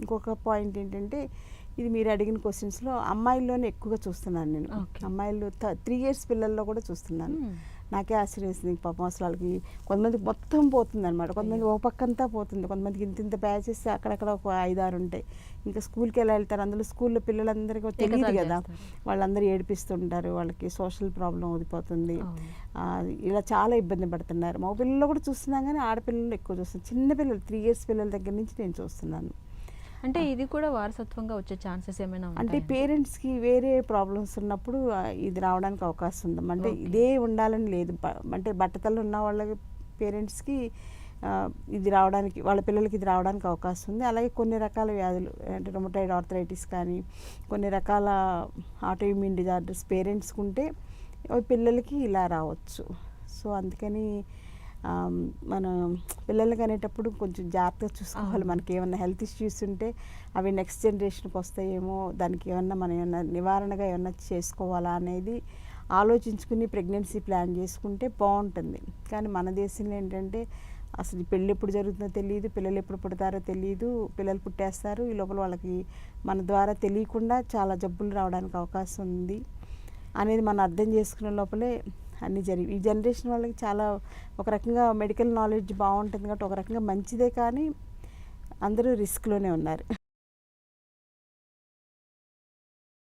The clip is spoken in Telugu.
ఇంకొక పాయింట్ ఏంటంటే ఇది మీరు అడిగిన క్వశ్చన్స్లో అమ్మాయిల్లోనే ఎక్కువగా చూస్తున్నాను నేను. అమ్మాయిలు త్రీ ఇయర్స్ పిల్లల్లో కూడా చూస్తున్నాను. మ్మ్. నాకే ఆశ్చర్యం వేసింది. పాపం అసలు వాళ్ళకి కొంతమందికి మొత్తం పోతుంది అనమాట కొంతమంది ఒక పక్కంతా పోతుంది. కొంతమందికి ఇంత ఇంత బ్యాచెస్ అక్కడక్కడ ఒక ఐదారు ఉంటాయి. ఇంకా స్కూల్కి ఎలా వెళ్తారు? అందులో స్కూల్లో పిల్లలందరికీ తెలియదు కదా. వాళ్ళందరూ ఏడిపిస్తుంటారు. వాళ్ళకి సోషల్ ప్రాబ్లం వదిలిపోతుంది ఇలా చాలా ఇబ్బంది పడుతున్నారు. మగ పిల్లలు కూడా చూస్తున్నాం కానీ ఆడపిల్లలు ఎక్కువ చూస్తున్నాం చిన్న పిల్లలు త్రీ ఇయర్స్ పిల్లల దగ్గర నుంచి నేను చూస్తున్నాను. అంటే ఇది కూడా వారసత్వంగా వచ్చే ఛాన్సెస్ ఏమైనా అంటే పేరెంట్స్కి వేరే ప్రాబ్లమ్స్ ఉన్నప్పుడు ఇది రావడానికి అవకాశం ఉంది. అంటే. ఇదే ఉండాలని లేదు. అంటే బట్టతలు ఉన్న వాళ్ళ పేరెంట్స్కి ఇది రావడానికి వాళ్ళ పిల్లలకి ఇది రావడానికి అవకాశం ఉంది. అలాగే కొన్ని రకాల వ్యాధులు అంటే రొమటైడ్ ఆర్థరైటిస్ కానీ కొన్ని రకాల ఆటోఇమ్యూన్ డిజార్డర్స్ పేరెంట్స్కి ఉంటే పిల్లలకి ఇలా రావచ్చు. సో అందుకని మనం పిల్లలకి అనేటప్పుడు కొంచెం జాగ్రత్తగా చూసుకోవాలి. మనకి ఏమన్నా హెల్త్ ఇష్యూస్ ఉంటే అవి నెక్స్ట్ జనరేషన్కి వస్తాయేమో దానికి ఏమన్నా మనం ఏమన్నా నివారణగా ఏమన్నా చేసుకోవాలా అనేది ఆలోచించుకుని ప్రెగ్నెన్సీ ప్లాన్ చేసుకుంటే బాగుంటుంది. కానీ మన దేశంలో ఏంటంటే అసలు పెళ్ళి ఎప్పుడు జరుగుతుందో తెలియదు పిల్లలు ఎప్పుడు పుడతారో తెలియదు పిల్లలు పుట్టేస్తారు. ఈ లోపల వాళ్ళకి మన ద్వారా తెలియకుండా చాలా జబ్బులు రావడానికి అవకాశం ఉంది అనేది మనం అర్థం చేసుకునే లోపలే అన్నీ జరిగి ఈ జనరేషన్ వాళ్ళకి చాలా ఒక రకంగా మెడికల్ నాలెడ్జ్ బాగుంటుంది కాబట్టి ఒక రకంగా మంచిదే కానీ అందరూ రిస్క్లోనే ఉన్నారు.